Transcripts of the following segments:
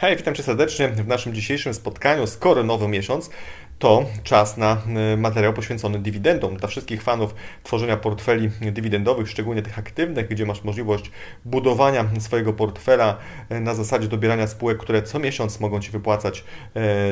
Hej, witam Cię serdecznie w naszym dzisiejszym spotkaniu. Skoro nowy miesiąc, to czas na y, materiał poświęcony dywidendom. Dla wszystkich fanów tworzenia portfeli dywidendowych, szczególnie tych aktywnych, gdzie masz możliwość budowania swojego portfela y, na zasadzie dobierania spółek, które co miesiąc mogą Ci wypłacać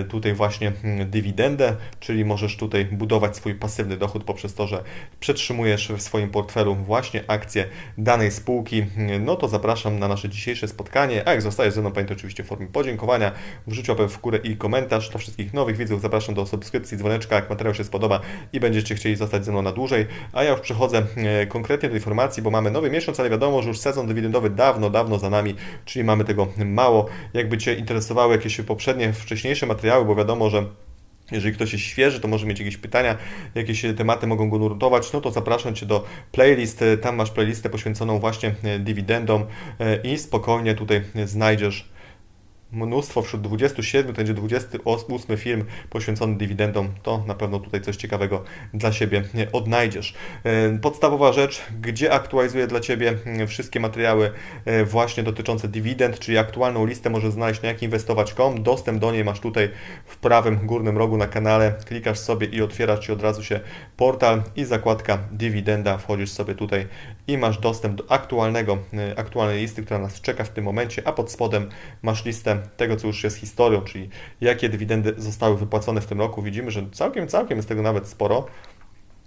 y, tutaj właśnie dywidendę, czyli możesz tutaj budować swój pasywny dochód poprzez to, że przetrzymujesz w swoim portfelu właśnie akcje danej spółki. No to zapraszam na nasze dzisiejsze spotkanie, a jak zostajesz ze mną, pamiętaj oczywiście w formie podziękowania, wrzuć łapę w górę i komentarz. Dla wszystkich nowych widzów zapraszam do subskrypcji, dzwoneczka, jak materiał się spodoba i będziecie chcieli zostać ze mną na dłużej. A ja już przechodzę e, konkretnie do informacji, bo mamy nowy miesiąc, ale wiadomo, że już sezon dywidendowy dawno, dawno za nami, czyli mamy tego mało. Jakby Cię interesowały jakieś poprzednie, wcześniejsze materiały, bo wiadomo, że jeżeli ktoś jest świeży, to może mieć jakieś pytania, jakieś tematy mogą go nurtować, no to zapraszam Cię do playlist. Tam masz playlistę poświęconą właśnie e, dywidendom e, i spokojnie tutaj znajdziesz mnóstwo, wśród 27 to będzie 28 film poświęcony dywidendom, to na pewno tutaj coś ciekawego dla siebie odnajdziesz. E, podstawowa rzecz, gdzie aktualizuję dla Ciebie wszystkie materiały e, właśnie dotyczące dywidend, czyli aktualną listę możesz znaleźć na jakinwestować.com, dostęp do niej masz tutaj w prawym górnym rogu na kanale, klikasz sobie i otwierasz Ci od razu się portal i zakładka dywidenda, wchodzisz sobie tutaj i masz dostęp do aktualnego, e, aktualnej listy, która nas czeka w tym momencie, a pod spodem masz listę tego, co już jest historią, czyli jakie dywidendy zostały wypłacone w tym roku. Widzimy, że całkiem, całkiem jest tego nawet sporo.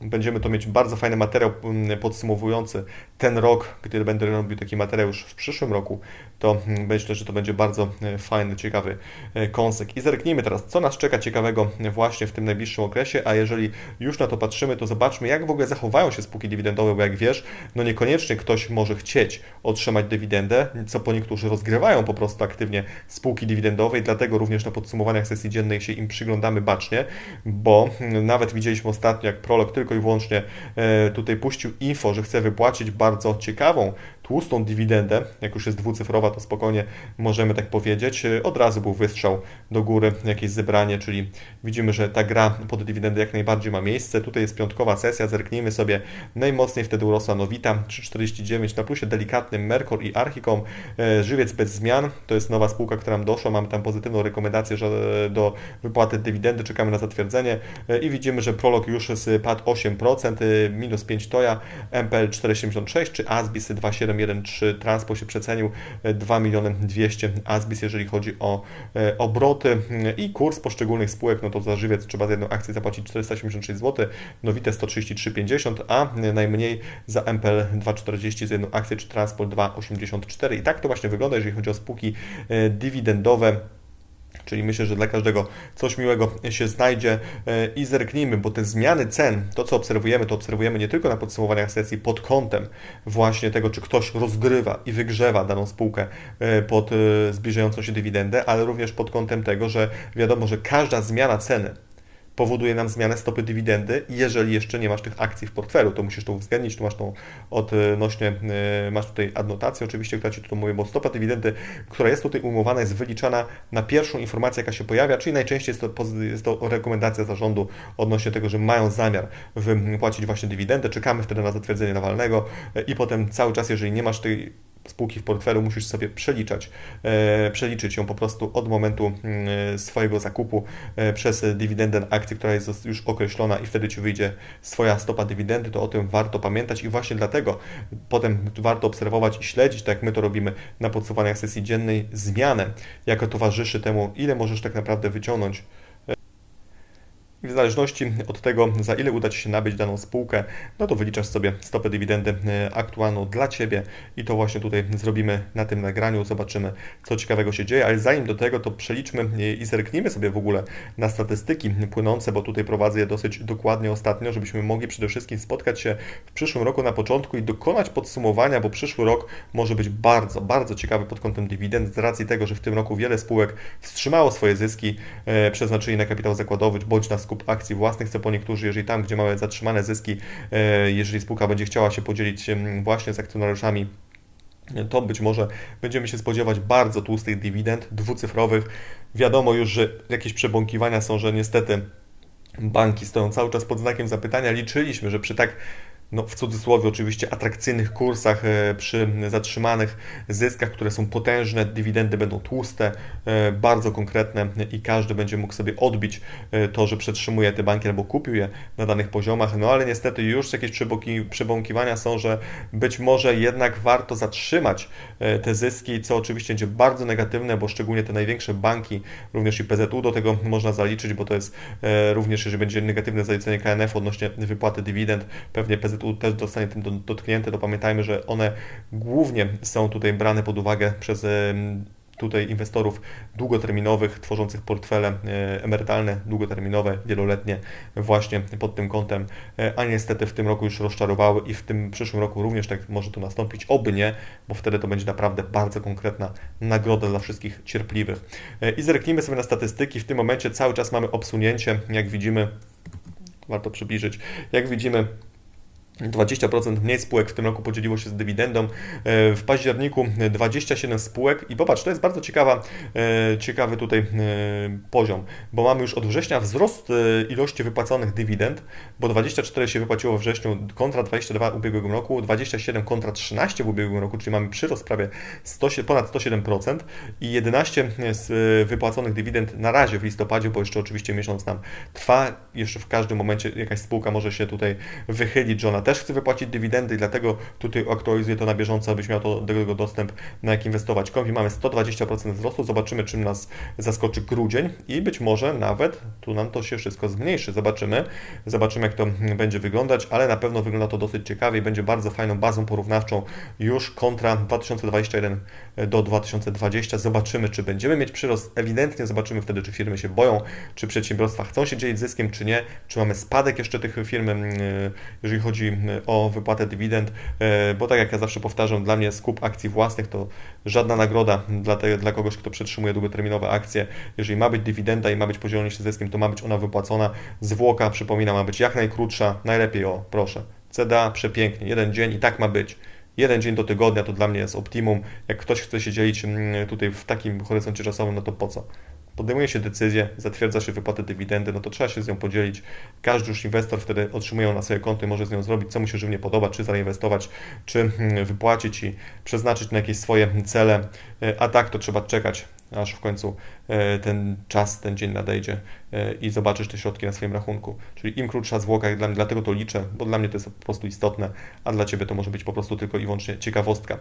Będziemy to mieć bardzo fajny materiał mm, podsumowujący ten rok, gdy będę robił taki materiał już w przyszłym roku, to mm, myślę, że to będzie bardzo e, fajny, ciekawy e, kąsek. I zerknijmy teraz, co nas czeka ciekawego właśnie w tym najbliższym okresie, a jeżeli już na to patrzymy, to zobaczmy, jak w ogóle zachowają się spółki dywidendowe, bo jak wiesz, no niekoniecznie ktoś może chcieć otrzymać dywidendę, co po niektórzy rozgrywają po prostu aktywnie spółki dywidendowe i dlatego również na podsumowaniach sesji dziennej się im przyglądamy bacznie, bo mm, nawet widzieliśmy ostatnio, jak prolog tylko i wyłącznie e, tutaj puścił info, że chce wypłacić bardzo ciekawą tłustą dywidendę, jak już jest dwucyfrowa, to spokojnie możemy tak powiedzieć. Od razu był wystrzał do góry, jakieś zebranie, czyli widzimy, że ta gra pod dywidendę jak najbardziej ma miejsce. Tutaj jest piątkowa sesja, zerknijmy sobie. Najmocniej wtedy urosła Nowita, 3,49 na plusie delikatnym Mercor i Archicom. E, żywiec bez zmian, to jest nowa spółka, która nam doszła. Mamy tam pozytywną rekomendację że do wypłaty dywidendy, czekamy na zatwierdzenie e, i widzimy, że Prolog już spadł 8%, e, minus 5 Toja, MPL 4,76 czy Asbis 2,7 1.3 Transpo się przecenił 2 miliony 200 Asbis, jeżeli chodzi o e, obroty i kurs poszczególnych spółek, no to za żywiec trzeba za jedną akcję zapłacić 486 zł, Nowite 133,50, a najmniej za MPL 2,40 za jedną akcję, czy Transport 2,84 i tak to właśnie wygląda, jeżeli chodzi o spółki e, dywidendowe. Czyli myślę, że dla każdego coś miłego się znajdzie e, i zerknijmy, bo te zmiany cen, to co obserwujemy, to obserwujemy nie tylko na podsumowaniach sesji pod kątem właśnie tego, czy ktoś rozgrywa i wygrzewa daną spółkę e, pod e, zbliżającą się dywidendę, ale również pod kątem tego, że wiadomo, że każda zmiana ceny powoduje nam zmianę stopy dywidendy, jeżeli jeszcze nie masz tych akcji w portfelu, to musisz to uwzględnić, tu masz tą odnośnie, e, masz tutaj adnotację oczywiście, która Ci tu mówi, bo stopa dywidendy, która jest tutaj umowana, jest wyliczana na pierwszą informację, jaka się pojawia, czyli najczęściej jest to, jest to rekomendacja zarządu odnośnie tego, że mają zamiar wypłacić właśnie dywidendę, czekamy wtedy na zatwierdzenie nawalnego e, i potem cały czas, jeżeli nie masz tej spółki w portfelu musisz sobie przeliczać, e, przeliczyć ją po prostu od momentu mm, swojego zakupu e, przez dywidendę akcji, która jest już określona i wtedy Ci wyjdzie swoja stopa dywidendy, to o tym warto pamiętać i właśnie dlatego potem warto obserwować i śledzić, tak jak my to robimy na podsumowaniach sesji dziennej, zmianę, jaka towarzyszy temu, ile możesz tak naprawdę wyciągnąć i w zależności od tego, za ile uda Ci się nabyć daną spółkę, no to wyliczasz sobie stopę dywidendy e, aktualną dla Ciebie i to właśnie tutaj zrobimy na tym nagraniu, zobaczymy co ciekawego się dzieje, ale zanim do tego to przeliczmy i zerknijmy sobie w ogóle na statystyki płynące, bo tutaj prowadzę je dosyć dokładnie ostatnio, żebyśmy mogli przede wszystkim spotkać się w przyszłym roku na początku i dokonać podsumowania, bo przyszły rok może być bardzo, bardzo ciekawy pod kątem dywidend z racji tego, że w tym roku wiele spółek wstrzymało swoje zyski, e, przeznaczyli na kapitał zakładowy bądź na skup akcji własnych, co po niektórzy, jeżeli tam, gdzie mamy zatrzymane zyski, e, jeżeli spółka będzie chciała się podzielić właśnie z akcjonariuszami, to być może będziemy się spodziewać bardzo tłustych dywidend, dwucyfrowych. Wiadomo już, że jakieś przebąkiwania są, że niestety banki stoją cały czas pod znakiem zapytania. Liczyliśmy, że przy tak no, w cudzysłowie oczywiście atrakcyjnych kursach, e, przy zatrzymanych zyskach, które są potężne, dywidendy będą tłuste, e, bardzo konkretne i każdy będzie mógł sobie odbić e, to, że przetrzymuje te banki albo kupił je na danych poziomach, no ale niestety już jakieś przebąkiwania są, że być może jednak warto zatrzymać te zyski, co oczywiście będzie bardzo negatywne, bo szczególnie te największe banki, również i PZU do tego można zaliczyć, bo to jest również, jeżeli będzie negatywne zalicenie KNF odnośnie wypłaty dywidend, pewnie PZU też zostanie tym dotknięte, to pamiętajmy, że one głównie są tutaj brane pod uwagę przez tutaj inwestorów długoterminowych, tworzących portfele e, emerytalne, długoterminowe, wieloletnie, właśnie pod tym kątem, e, a niestety w tym roku już rozczarowały i w tym przyszłym roku również tak może to nastąpić, oby nie, bo wtedy to będzie naprawdę bardzo konkretna nagroda dla wszystkich cierpliwych. E, I zerknijmy sobie na statystyki, w tym momencie cały czas mamy obsunięcie, jak widzimy, warto przybliżyć, jak widzimy 20% mniej spółek w tym roku podzieliło się z dywidendą. E, w październiku 27 spółek i popatrz, to jest bardzo ciekawa, e, ciekawy tutaj e, poziom, bo mamy już od września wzrost ilości wypłaconych dywidend, bo 24 się wypłaciło w wrześniu kontra 22 w ubiegłym roku, 27 kontra 13 w ubiegłym roku, czyli mamy przyrost prawie 100, ponad 107% i 11 z wypłaconych dywidend na razie w listopadzie, bo jeszcze oczywiście miesiąc nam trwa, jeszcze w każdym momencie jakaś spółka może się tutaj wychylić, że ona też chce wypłacić dywidendy dlatego tutaj aktualizuję to na bieżąco, abyś miał do tego dostęp na jak inwestować. Kombi mamy 120% wzrostu, zobaczymy czym nas zaskoczy grudzień i być może nawet tu nam to się wszystko zmniejszy. Zobaczymy, zobaczymy jak to będzie wyglądać, ale na pewno wygląda to dosyć ciekawie i będzie bardzo fajną bazą porównawczą już kontra 2021 do 2020. Zobaczymy, czy będziemy mieć przyrost. Ewidentnie zobaczymy wtedy, czy firmy się boją, czy przedsiębiorstwa chcą się dzielić zyskiem, czy nie, czy mamy spadek jeszcze tych firm, jeżeli chodzi o wypłatę dywidend, e, bo tak jak ja zawsze powtarzam, dla mnie skup akcji własnych to żadna nagroda dla, te, dla kogoś, kto przetrzymuje długoterminowe akcje. Jeżeli ma być dywidenda i ma być podzielony się zyskiem, to ma być ona wypłacona. Zwłoka, przypominam, ma być jak najkrótsza, najlepiej o, proszę. CDA przepięknie, jeden dzień i tak ma być. Jeden dzień do tygodnia to dla mnie jest optimum. Jak ktoś chce się dzielić mm, tutaj w takim horyzoncie czasowym, no to po co? Podejmuje się decyzję, zatwierdza się wypłatę dywidendy, no to trzeba się z nią podzielić. Każdy już inwestor wtedy otrzymuje ją na swoje konto i może z nią zrobić, co mu się żywnie podoba, czy zainwestować, czy hmm, wypłacić i przeznaczyć na jakieś swoje cele, e, a tak to trzeba czekać, aż w końcu e, ten czas, ten dzień nadejdzie e, i zobaczysz te środki na swoim rachunku. Czyli im krótsza zwłoka, dla mnie, dlatego to liczę, bo dla mnie to jest po prostu istotne, a dla Ciebie to może być po prostu tylko i wyłącznie ciekawostka.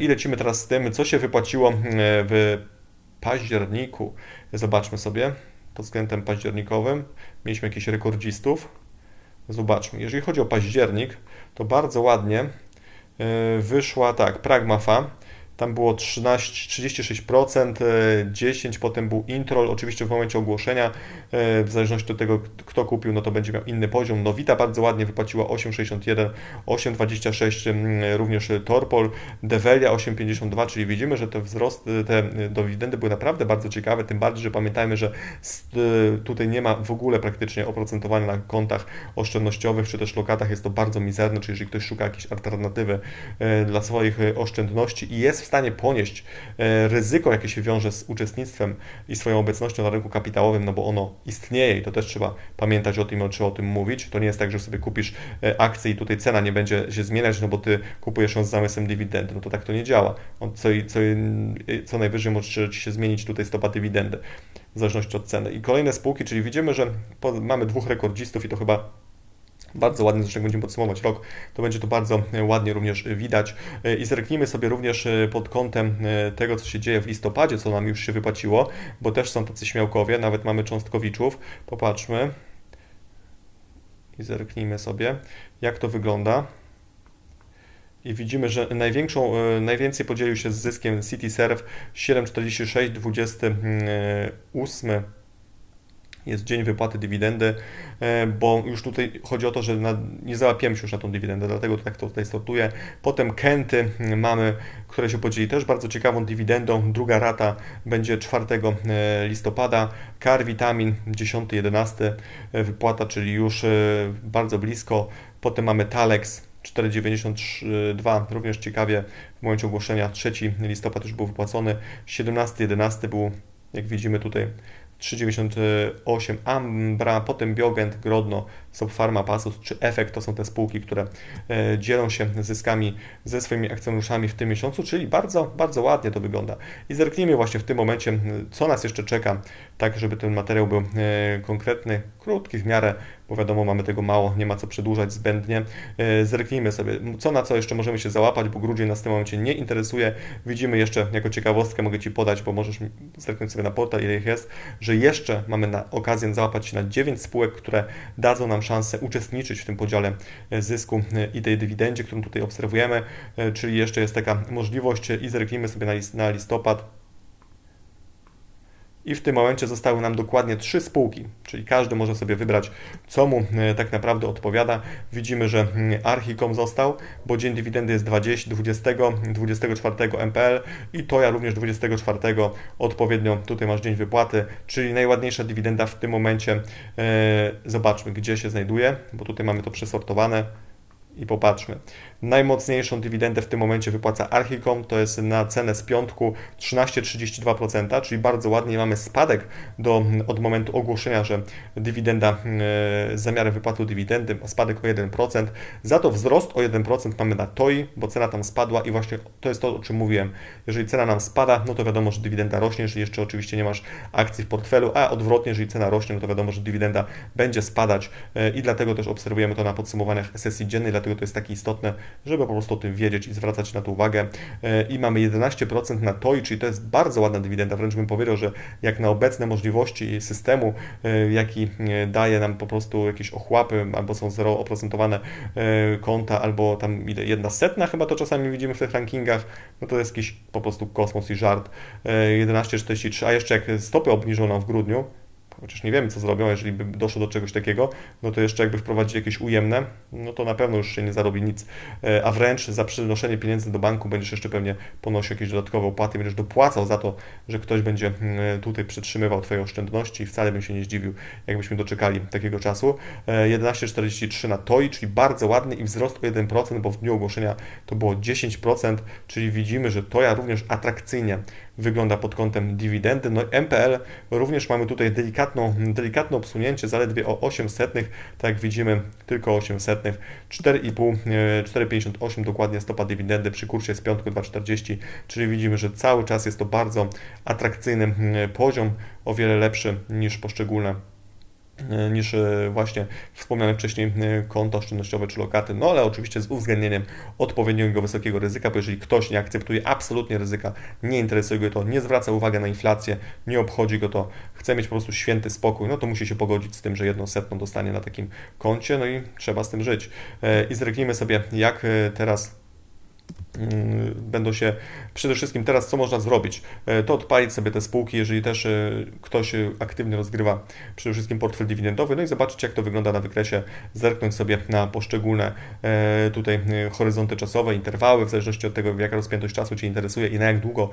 I lecimy teraz z tym, co się wypłaciło w październiku, zobaczmy sobie, pod względem październikowym, mieliśmy jakichś rekordzistów. Zobaczmy, jeżeli chodzi o październik, to bardzo ładnie e, wyszła tak, Pragmafa, tam było 13, 36%, 10%, potem był introl, oczywiście w momencie ogłoszenia, e, w zależności od tego, kto kupił, no to będzie miał inny poziom. Nowita bardzo ładnie wypłaciła 8,61, 8,26 mm, również Torpol, Develia 8,52, czyli widzimy, że te wzrosty, te dywidendy były naprawdę bardzo ciekawe, tym bardziej, że pamiętajmy, że e, tutaj nie ma w ogóle praktycznie oprocentowania na kontach oszczędnościowych, czy też lokatach, jest to bardzo mizerne, czyli jeżeli ktoś szuka jakiejś alternatywy e, dla swoich oszczędności i jest w stanie ponieść e, ryzyko, jakie się wiąże z uczestnictwem i swoją obecnością na rynku kapitałowym, no bo ono istnieje i to też trzeba pamiętać o tym, trzeba o tym mówić. To nie jest tak, że sobie kupisz e, akcję i tutaj cena nie będzie się zmieniać, no bo ty kupujesz ją z zamysłem dywidendy. No to tak to nie działa. Co, co, co najwyżej może Ci się zmienić tutaj stopa dywidendy w zależności od ceny. I kolejne spółki, czyli widzimy, że mamy dwóch rekordzistów i to chyba bardzo ładnie, zresztą jak będziemy podsumować rok, to będzie to bardzo e, ładnie również widać. E, I zerknijmy sobie również e, pod kątem tego, co się dzieje w listopadzie, co nam już się wypłaciło, bo też są tacy śmiałkowie, nawet mamy cząstkowiczów. Popatrzmy i zerknijmy sobie, jak to wygląda. I widzimy, że największą, najwięcej podzielił się z zyskiem CityServe 7,46, 28 jest dzień wypłaty dywidendy, e, bo już tutaj chodzi o to, że na, nie załapiemy się już na tą dywidendę, dlatego tak to tutaj sortuję. Potem Kenty mamy, które się podzieli też bardzo ciekawą dywidendą. Druga rata będzie 4 e, listopada. Car Vitamin 10-11 e, wypłata, czyli już bardzo blisko. Potem mamy Talex 4,92, również ciekawie w momencie ogłoszenia 3 listopad już był wypłacony, 17-11 był, jak widzimy tutaj, 3,98 Ambra, potem Biogent, Grodno Subpharma, Pasus czy Efekt to są te spółki, które e, dzielą się zyskami ze swoimi akcjonariuszami w tym miesiącu, czyli bardzo, bardzo ładnie to wygląda. I zerknijmy właśnie w tym momencie, co nas jeszcze czeka, tak żeby ten materiał był konkretny, krótki w miarę, bo wiadomo, mamy tego mało, nie ma co przedłużać zbędnie. Zerknijmy sobie, co na co jeszcze możemy się załapać, bo grudzień nas w tym momencie nie interesuje. Widzimy jeszcze, jako ciekawostkę mogę Ci podać, bo możesz zerknąć sobie na portal, ile ich jest, że jeszcze mamy na okazję załapać się na 9 spółek, które dadzą nam szansę uczestniczyć w tym podziale e, zysku e, i tej dywidendzie, którą tutaj obserwujemy, e, czyli jeszcze jest taka możliwość i zerknijmy sobie na listopad i w tym momencie zostały nam dokładnie trzy spółki, czyli każdy może sobie wybrać, co mu e, tak naprawdę odpowiada. Widzimy, że mm, Archicom został, bo dzień dywidendy jest 20, 20, 24 MPL i Toja również 24 odpowiednio. Tutaj masz dzień wypłaty, czyli najładniejsza dywidenda w tym momencie. E, zobaczmy, gdzie się znajduje, bo tutaj mamy to przesortowane i popatrzmy. Najmocniejszą dywidendę w tym momencie wypłaca Archicom, to jest na cenę z piątku 13,32%, czyli bardzo ładnie mamy spadek do, od momentu ogłoszenia, że dywidenda e, zamiarem wypłaty dywidendy ma spadek o 1%. Za to wzrost o 1% mamy na TOI, bo cena tam spadła i właśnie to jest to, o czym mówiłem. Jeżeli cena nam spada, no to wiadomo, że dywidenda rośnie, jeżeli jeszcze oczywiście nie masz akcji w portfelu, a odwrotnie, jeżeli cena rośnie, no to wiadomo, że dywidenda będzie spadać e, i dlatego też obserwujemy to na podsumowaniach sesji dziennej, dlatego to jest takie istotne, żeby po prostu o tym wiedzieć i zwracać na to uwagę. E, I mamy 11% na TOI, czyli to jest bardzo ładna dywidenda, wręcz bym powiedział, że jak na obecne możliwości systemu, e, jaki e, daje nam po prostu jakieś ochłapy, albo są zero oprocentowane konta, albo tam ile, jedna setna chyba to czasami widzimy w tych rankingach, no to jest jakiś po prostu kosmos i żart. 11,43, a jeszcze jak stopy obniżono w grudniu, chociaż nie wiemy, co zrobią, jeżeli by doszło do czegoś takiego, no to jeszcze jakby wprowadzić jakieś ujemne, no to na pewno już się nie zarobi nic, e, a wręcz za przenoszenie pieniędzy do banku będziesz jeszcze pewnie ponosił jakieś dodatkowe opłaty, będziesz dopłacał za to, że ktoś będzie mm, tutaj przetrzymywał Twoje oszczędności i wcale bym się nie zdziwił, jakbyśmy doczekali takiego czasu. 11,43 e, na TOI, czyli bardzo ładny i wzrost o 1%, bo w dniu ogłoszenia to było 10%, czyli widzimy, że TOJA również atrakcyjnie wygląda pod kątem dywidendy. No MPL również mamy tutaj delikatną, delikatne obsunięcie, zaledwie o 8 setnych, tak jak widzimy, tylko 8 setnych, 4,5, 4,58 dokładnie stopa dywidendy przy kursie z piątku 2,40, czyli widzimy, że cały czas jest to bardzo atrakcyjny poziom, o wiele lepszy niż poszczególne niż e, właśnie wspomniane wcześniej e, konta oszczędnościowe czy lokaty, no ale oczywiście z uwzględnieniem odpowiedniego wysokiego ryzyka, bo jeżeli ktoś nie akceptuje absolutnie ryzyka, nie interesuje go to, nie zwraca uwagi na inflację, nie obchodzi go to, chce mieć po prostu święty spokój, no to musi się pogodzić z tym, że jedną setną dostanie na takim koncie, no i trzeba z tym żyć. I zregnijmy sobie, jak teraz będą się przede wszystkim teraz, co można zrobić, e, to odpalić sobie te spółki, jeżeli też e, ktoś aktywnie rozgrywa przede wszystkim portfel dywidendowy, no i zobaczyć, jak to wygląda na wykresie, zerknąć sobie na poszczególne e, tutaj horyzonty czasowe, interwały, w zależności od tego, jaka rozpiętość czasu Cię interesuje i na jak długo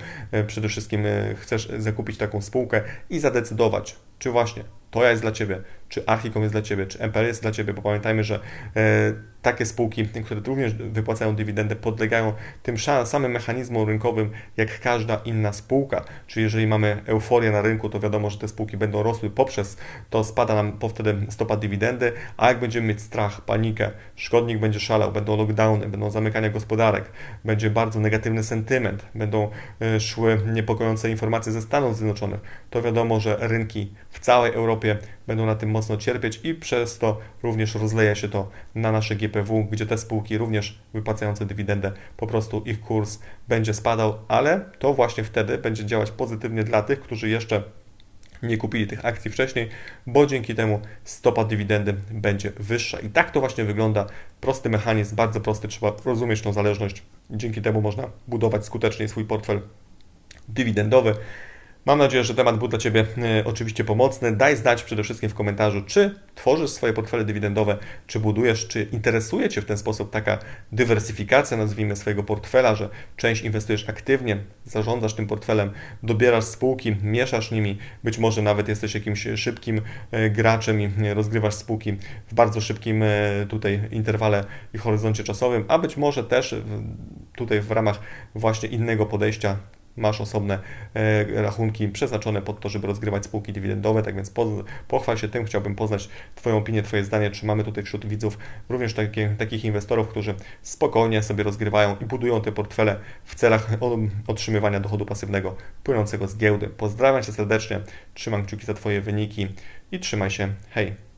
przede wszystkim chcesz zakupić taką spółkę i zadecydować, czy właśnie to jest dla Ciebie, czy Archicom jest dla Ciebie, czy MPL jest dla Ciebie, bo pamiętajmy, że e, takie spółki, które również wypłacają dywidendę, podlegają tym samym mechanizmom rynkowym, jak każda inna spółka. Czyli jeżeli mamy euforię na rynku, to wiadomo, że te spółki będą rosły poprzez to, spada nam po wtedy stopa dywidendy, a jak będziemy mieć strach, panikę, szkodnik będzie szalał, będą lockdowny, będą zamykania gospodarek, będzie bardzo negatywny sentyment, będą e, szły niepokojące informacje ze Stanów Zjednoczonych, to wiadomo, że rynki w całej Europie będą na tym mocno cierpieć i przez to również rozleje się to na nasze GPW, gdzie te spółki również wypłacające dywidendę, po prostu ich kurs będzie spadał, ale to właśnie wtedy będzie działać pozytywnie dla tych, którzy jeszcze nie kupili tych akcji wcześniej, bo dzięki temu stopa dywidendy będzie wyższa. I tak to właśnie wygląda. Prosty mechanizm, bardzo prosty, trzeba rozumieć tą zależność. Dzięki temu można budować skutecznie swój portfel dywidendowy. Mam nadzieję, że temat był dla Ciebie e, oczywiście pomocny. Daj znać przede wszystkim w komentarzu, czy tworzysz swoje portfele dywidendowe, czy budujesz, czy interesuje Cię w ten sposób taka dywersyfikacja, nazwijmy swojego portfela, że część inwestujesz aktywnie, zarządzasz tym portfelem, dobierasz spółki, mieszasz nimi, być może nawet jesteś jakimś szybkim e, graczem i rozgrywasz spółki w bardzo szybkim tutaj interwale i horyzoncie czasowym, a być może też tutaj w ramach właśnie innego podejścia masz osobne e, rachunki przeznaczone pod to, żeby rozgrywać spółki dywidendowe, tak więc po, pochwal się tym, chciałbym poznać Twoją opinię, Twoje zdanie, czy mamy tutaj wśród widzów również takie, takich inwestorów, którzy spokojnie sobie rozgrywają i budują te portfele w celach otrzymywania dochodu pasywnego płynącego z giełdy. Pozdrawiam Cię serdecznie, trzymam kciuki za Twoje wyniki i trzymaj się, hej!